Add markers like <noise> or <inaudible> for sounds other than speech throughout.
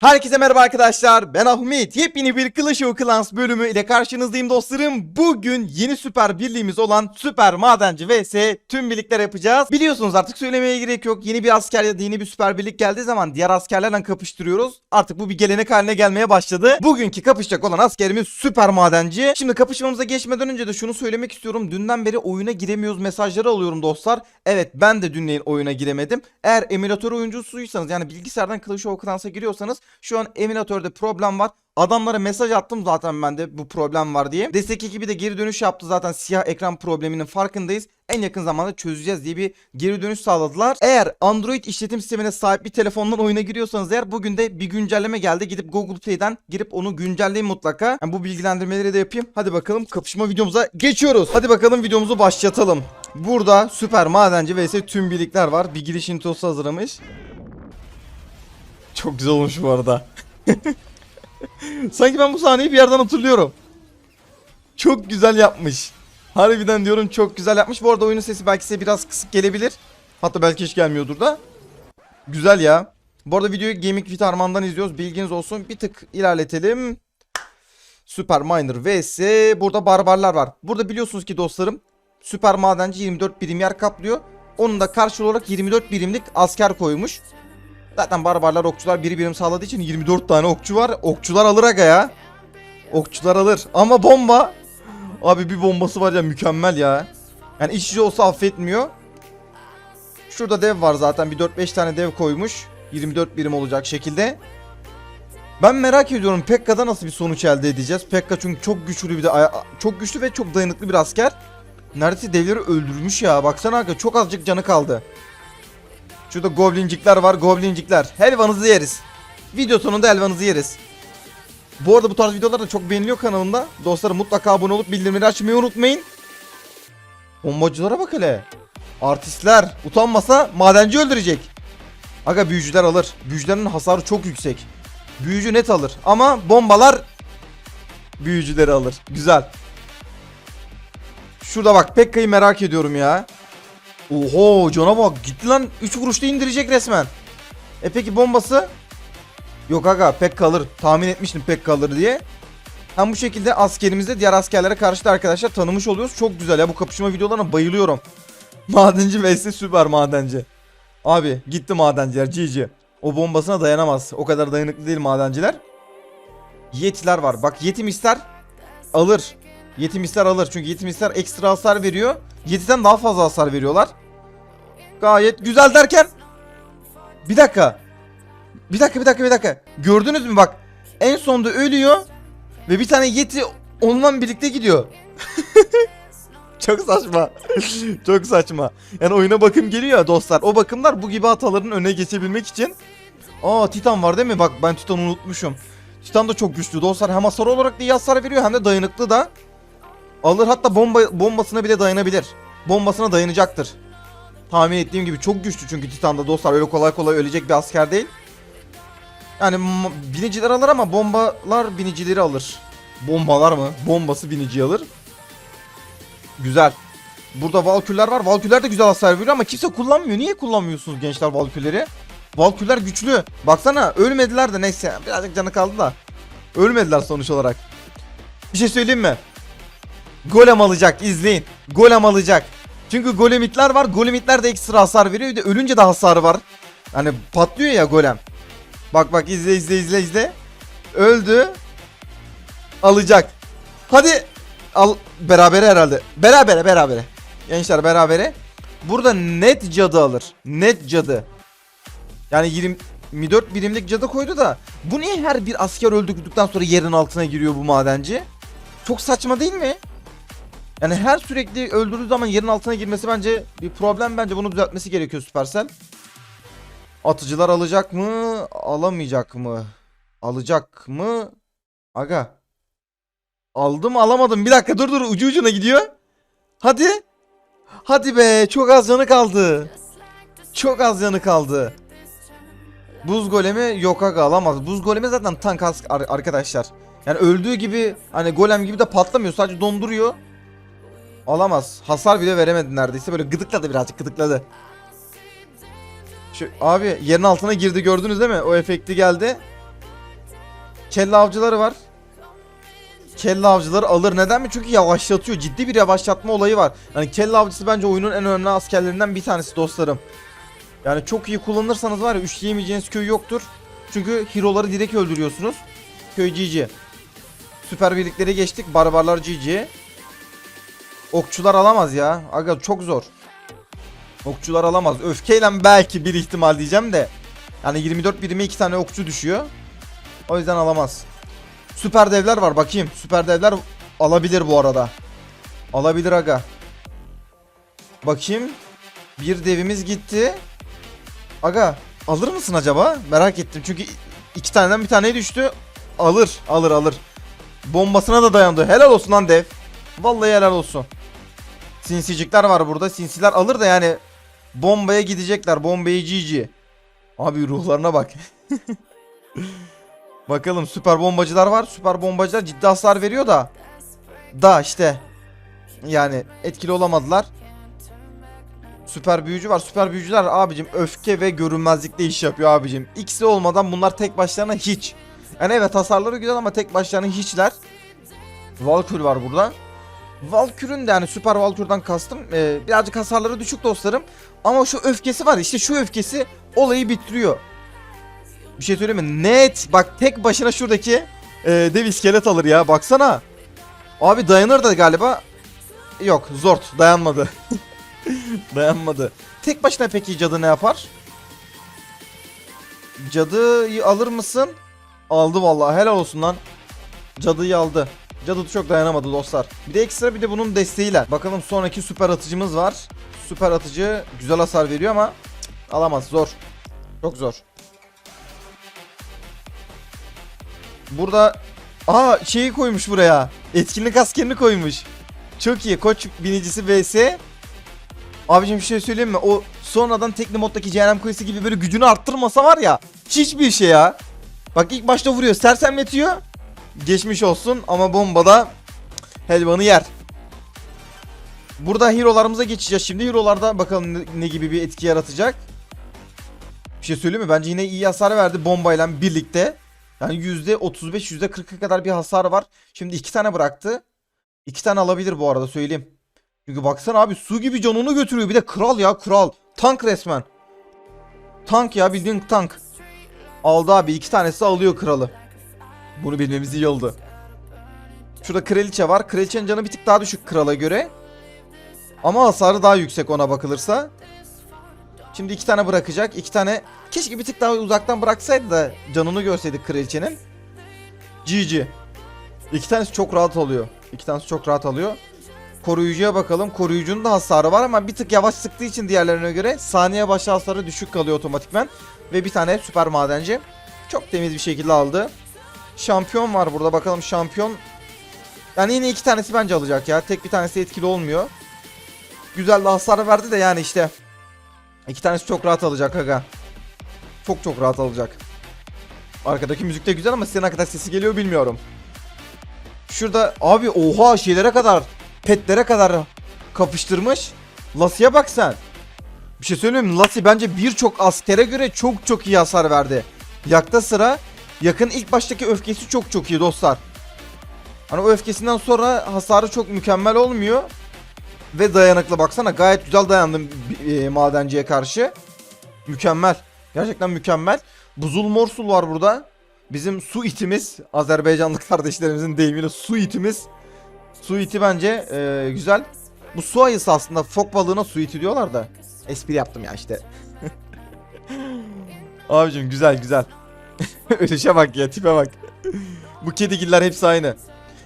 Herkese merhaba arkadaşlar. Ben Ahmet. Yepyeni bir Clash of Clans bölümü ile karşınızdayım dostlarım. Bugün yeni süper birliğimiz olan Süper Madenci vs tüm birlikler yapacağız. Biliyorsunuz artık söylemeye gerek yok. Yeni bir asker ya da yeni bir süper birlik geldiği zaman diğer askerlerle kapıştırıyoruz. Artık bu bir gelenek haline gelmeye başladı. Bugünkü kapışacak olan askerimiz Süper Madenci. Şimdi kapışmamıza geçmeden önce de şunu söylemek istiyorum. Dünden beri oyuna giremiyoruz mesajları alıyorum dostlar. Evet ben de dünleyin oyuna giremedim. Eğer emülatör oyuncusuysanız yani bilgisayardan Clash of Clans'a giriyorsanız şu an emülatörde problem var. Adamlara mesaj attım zaten ben de bu problem var diye. Destek ekibi de geri dönüş yaptı zaten siyah ekran probleminin farkındayız. En yakın zamanda çözeceğiz diye bir geri dönüş sağladılar. Eğer Android işletim sistemine sahip bir telefondan oyuna giriyorsanız eğer bugün de bir güncelleme geldi. Gidip Google Play'den girip onu güncelleyin mutlaka. Yani bu bilgilendirmeleri de yapayım. Hadi bakalım kapışma videomuza geçiyoruz. Hadi bakalım videomuzu başlatalım. Burada süper madenci vs tüm birlikler var. Bir giriş introsu hazırlamış. Çok güzel olmuş bu arada. Sanki ben bu sahneyi bir yerden hatırlıyorum. Çok güzel yapmış. Harbiden diyorum çok güzel yapmış. Bu arada oyunun sesi belki size biraz kısık gelebilir. Hatta belki hiç gelmiyordur da. Güzel ya. Bu arada videoyu Gaming Fit Arman'dan izliyoruz. Bilginiz olsun. Bir tık ilerletelim. Super Miner vs. Burada barbarlar var. Burada biliyorsunuz ki dostlarım. Süper Madenci 24 birim yer kaplıyor. Onun da karşılığı olarak 24 birimlik asker koymuş. Zaten barbarlar okçular biri birim sağladığı için 24 tane okçu var. Okçular alır aga ya. Okçular alır. Ama bomba. Abi bir bombası var ya mükemmel ya. Yani işçi olsa affetmiyor. Şurada dev var zaten. Bir 4-5 tane dev koymuş. 24 birim olacak şekilde. Ben merak ediyorum Pekka'da nasıl bir sonuç elde edeceğiz. Pekka çünkü çok güçlü bir de çok güçlü ve çok dayanıklı bir asker. Neredeyse devleri öldürmüş ya. Baksana aga çok azıcık canı kaldı. Şurada goblincikler var goblincikler. Helvanızı yeriz. Video sonunda helvanızı yeriz. Bu arada bu tarz videolar da çok beğeniliyor kanalımda. Dostlarım mutlaka abone olup bildirimleri açmayı unutmayın. Bombacılara bak hele. Artistler utanmasa madenci öldürecek. Aga büyücüler alır. Büyücülerin hasarı çok yüksek. Büyücü net alır ama bombalar büyücüleri alır. Güzel. Şurada bak Pekka'yı merak ediyorum ya. Oho cana bak gitti lan 3 vuruşta indirecek resmen. E peki bombası? Yok aga pek kalır. Tahmin etmiştim pek kalır diye. Hem bu şekilde askerimizde diğer askerlere karşı da arkadaşlar tanımış oluyoruz. Çok güzel ya bu kapışma videolarına bayılıyorum. <laughs> Madenci vs süper madenci. Abi gitti madenciler GG. O bombasına dayanamaz. O kadar dayanıklı değil madenciler. Yetiler var. Bak yetim ister alır. Yetim ister alır. Çünkü yetim ister ekstra hasar veriyor. Yetiden daha fazla hasar veriyorlar. Gayet güzel derken bir dakika. Bir dakika bir dakika bir dakika. Gördünüz mü bak. En sonda ölüyor ve bir tane yeti onunla birlikte gidiyor. <laughs> Çok saçma. <laughs> Çok saçma. Yani oyuna bakım geliyor ya dostlar. O bakımlar bu gibi hataların önüne geçebilmek için. Aa Titan var değil mi? Bak ben Titan'ı unutmuşum. Titan da çok güçlü dostlar. Hem hasar olarak iyi hasar veriyor hem de dayanıklı da. Alır hatta bomba bombasına bile dayanabilir. Bombasına dayanacaktır. Tahmin ettiğim gibi çok güçlü çünkü Titan'da dostlar öyle kolay kolay ölecek bir asker değil. Yani biniciler alır ama bombalar binicileri alır. Bombalar mı? Bombası binici alır. Güzel. Burada Valküller var. Valküller de güzel hasar veriyor ama kimse kullanmıyor. Niye kullanmıyorsunuz gençler Valkülleri? Valküller güçlü. Baksana ölmediler de neyse birazcık canı kaldı da. Ölmediler sonuç olarak. Bir şey söyleyeyim mi? Golem alacak izleyin. Golem alacak. Çünkü golemitler var. Golemitler de ekstra hasar veriyor. Bir de ölünce de hasarı var. Hani patlıyor ya golem. Bak bak izle izle izle izle. Öldü. Alacak. Hadi. Al berabere herhalde. Berabere berabere. Gençler berabere. Burada net cadı alır. Net cadı. Yani 24 birimlik cadı koydu da bu niye her bir asker öldürdükten sonra yerin altına giriyor bu madenci? Çok saçma değil mi? Yani her sürekli öldürdüğü zaman yerin altına girmesi bence bir problem bence bunu düzeltmesi gerekiyor Supercell. Atıcılar alacak mı? Alamayacak mı? Alacak mı? Aga. Aldım alamadım. Bir dakika dur dur ucu ucuna gidiyor. Hadi. Hadi be çok az yanı kaldı. Çok az yanı kaldı. Buz golemi yok aga alamaz. Buz golemi zaten tank arkadaşlar. Yani öldüğü gibi hani golem gibi de patlamıyor. Sadece donduruyor. Alamaz. Hasar bile veremedi neredeyse. Böyle gıdıkladı birazcık gıdıkladı. Şu, abi yerin altına girdi gördünüz değil mi? O efekti geldi. Kelle avcıları var. Kelle avcıları alır. Neden mi? Çünkü yavaşlatıyor. Ciddi bir yavaşlatma olayı var. Yani kelle avcısı bence oyunun en önemli askerlerinden bir tanesi dostlarım. Yani çok iyi kullanırsanız var ya üçleyemeyeceğiniz köy yoktur. Çünkü hero'ları direkt öldürüyorsunuz. Köy GG. Süper birliklere geçtik. Barbarlar GG. Okçular alamaz ya. Aga çok zor. Okçular alamaz. Öfkeyle belki bir ihtimal diyeceğim de. Yani 24 birime 2 tane okçu düşüyor. O yüzden alamaz. Süper devler var bakayım. Süper devler alabilir bu arada. Alabilir aga. Bakayım. Bir devimiz gitti. Aga alır mısın acaba? Merak ettim çünkü iki taneden bir taneye düştü. Alır alır alır. Bombasına da dayandı. Helal olsun lan dev. Vallahi helal olsun. Sinsicikler var burada. Sinsiler alır da yani bombaya gidecekler. Bombayı GG. Abi ruhlarına bak. <laughs> Bakalım süper bombacılar var. Süper bombacılar ciddi hasar veriyor da. Da işte. Yani etkili olamadılar. Süper büyücü var. Süper büyücüler abicim öfke ve görünmezlikle iş yapıyor abicim. İkisi olmadan bunlar tek başlarına hiç. Yani evet hasarları güzel ama tek başlarına hiçler. Valkür var burada. Valkür'ün de yani süper Valkür'den kastım. Ee, birazcık hasarları düşük dostlarım. Ama şu öfkesi var işte şu öfkesi olayı bitiriyor. Bir şey söyleyeyim mi? Net. Bak tek başına şuradaki e, dev iskelet alır ya. Baksana. Abi dayanır da galiba. Yok zort dayanmadı. <laughs> dayanmadı. Tek başına peki cadı ne yapar? Cadıyı alır mısın? Aldı vallahi helal olsun lan. Cadıyı aldı. Cadı da çok dayanamadı dostlar. Bir de ekstra bir de bunun desteğiyle. Bakalım sonraki süper atıcımız var. Süper atıcı güzel hasar veriyor ama cık, alamaz zor. Çok zor. Burada aa şeyi koymuş buraya. Etkinlik askerini koymuş. Çok iyi. Koç binicisi vs. Abicim bir şey söyleyeyim mi? O sonradan tekli moddaki cehennem kuyusu gibi böyle gücünü arttırmasa var ya. Hiçbir şey ya. Bak ilk başta vuruyor. Sersemletiyor. Geçmiş olsun ama bombada helvanı yer. Burada hero'larımıza geçeceğiz şimdi. Hero'larda bakalım ne gibi bir etki yaratacak. Bir şey söyleyeyim mi? Bence yine iyi hasar verdi bombayla birlikte. Yani %35 %40'a kadar bir hasar var. Şimdi iki tane bıraktı. İki tane alabilir bu arada söyleyeyim. Çünkü baksana abi su gibi canını götürüyor. Bir de kral ya kral. Tank resmen. Tank ya bildiğin tank. Aldı abi iki tanesi alıyor kralı. Bunu bilmemiz iyi oldu. Şurada kraliçe var. Kraliçenin canı bir tık daha düşük krala göre. Ama hasarı daha yüksek ona bakılırsa. Şimdi iki tane bırakacak. iki tane keşke bir tık daha uzaktan bıraksaydı da canını görseydik kraliçenin. GG. İki tanesi çok rahat alıyor. İki tanesi çok rahat alıyor. Koruyucuya bakalım. Koruyucunun da hasarı var ama bir tık yavaş sıktığı için diğerlerine göre saniye başı hasarı düşük kalıyor otomatikmen. Ve bir tane süper madenci. Çok temiz bir şekilde aldı. Şampiyon var burada bakalım şampiyon. Yani yine iki tanesi bence alacak ya. Tek bir tanesi etkili olmuyor. Güzel de hasar verdi de yani işte. İki tanesi çok rahat alacak aga. Çok çok rahat alacak. Arkadaki müzik de güzel ama size ne kadar sesi geliyor bilmiyorum. Şurada abi oha şeylere kadar petlere kadar kapıştırmış. Lassi'ye bak sen. Bir şey söyleyeyim mi? Lassie bence birçok askere göre çok çok iyi hasar verdi. Yakta sıra yakın ilk baştaki öfkesi çok çok iyi dostlar. Hani o öfkesinden sonra hasarı çok mükemmel olmuyor. Ve dayanıklı baksana gayet güzel dayandım e, madenciye karşı. Mükemmel. Gerçekten mükemmel. Buzul morsul var burada. Bizim su itimiz. Azerbaycanlı <laughs> kardeşlerimizin deyimiyle su itimiz. Su iti bence e, güzel. Bu su ayısı aslında fok balığına su iti diyorlar da. Espri yaptım ya işte. <laughs> Abicim güzel güzel. <laughs> Ölüşe bak ya tipe bak. bu kedigiller hepsi aynı.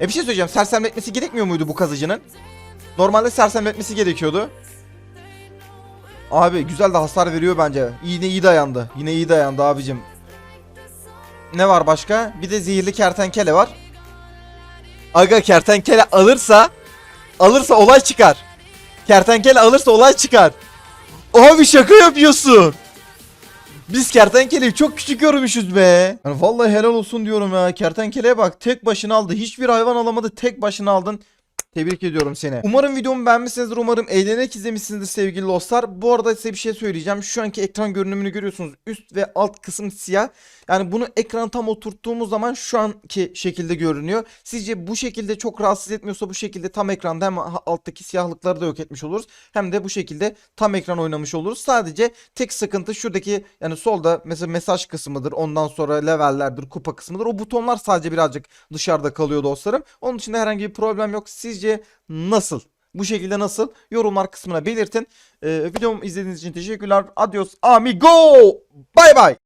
E bir şey söyleyeceğim. Sersemletmesi gerekmiyor muydu bu kazıcının? Normalde sersemletmesi gerekiyordu. Abi güzel de hasar veriyor bence. Yine iyi dayandı. Yine iyi dayandı abicim. Ne var başka? Bir de zehirli kertenkele var. Aga kertenkele alırsa alırsa olay çıkar. Kertenkele alırsa olay çıkar. Abi şaka yapıyorsun. Biz kertenkeleyi çok küçük görmüşüz be. Yani vallahi helal olsun diyorum ya. Kertenkeleye bak tek başına aldı. Hiçbir hayvan alamadı. Tek başına aldın. Tebrik ediyorum seni. Umarım videomu beğenmişsinizdir. Umarım eğlenerek izlemişsinizdir sevgili dostlar. Bu arada size bir şey söyleyeceğim. Şu anki ekran görünümünü görüyorsunuz. Üst ve alt kısım siyah. Yani bunu ekrana tam oturttuğumuz zaman şu anki şekilde görünüyor. Sizce bu şekilde çok rahatsız etmiyorsa bu şekilde tam ekranda hem alttaki siyahlıkları da yok etmiş oluruz. Hem de bu şekilde tam ekran oynamış oluruz. Sadece tek sıkıntı şuradaki yani solda mesela mesaj kısmıdır. Ondan sonra levellerdir, kupa kısmıdır. O butonlar sadece birazcık dışarıda kalıyor dostlarım. Onun dışında herhangi bir problem yok. Sizce nasıl? Bu şekilde nasıl? Yorumlar kısmına belirtin. Ee, videomu izlediğiniz için teşekkürler. Adios amigo. Bye bye.